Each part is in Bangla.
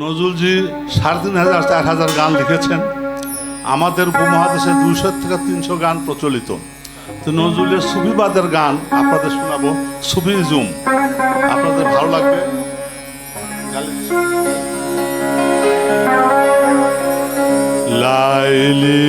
নজরুলজি সাড়ে তিন হাজার চার হাজার গান লিখেছেন। আমাদের উপমহাদেশে দুশো থেকে তিনশো গান প্রচলিত। তো নজরুলের সুফিবাদের গান আপনাদের শোনাবো। সুফিজুম আপনাদের ভালো লাগবে। লাইলি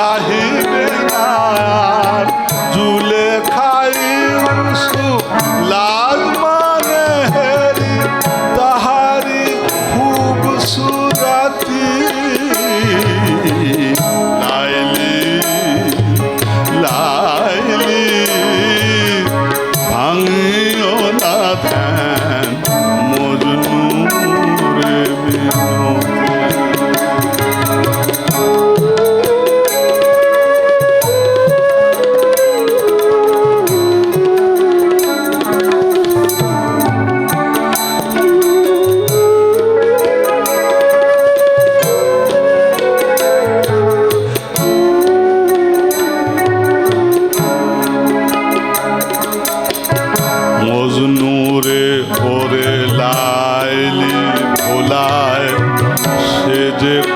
God. his.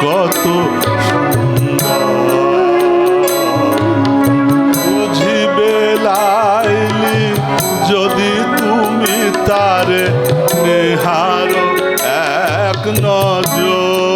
কত বুঝিবে লাইলি যদি তুমি তার নেহার এক নজর।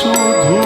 শুধু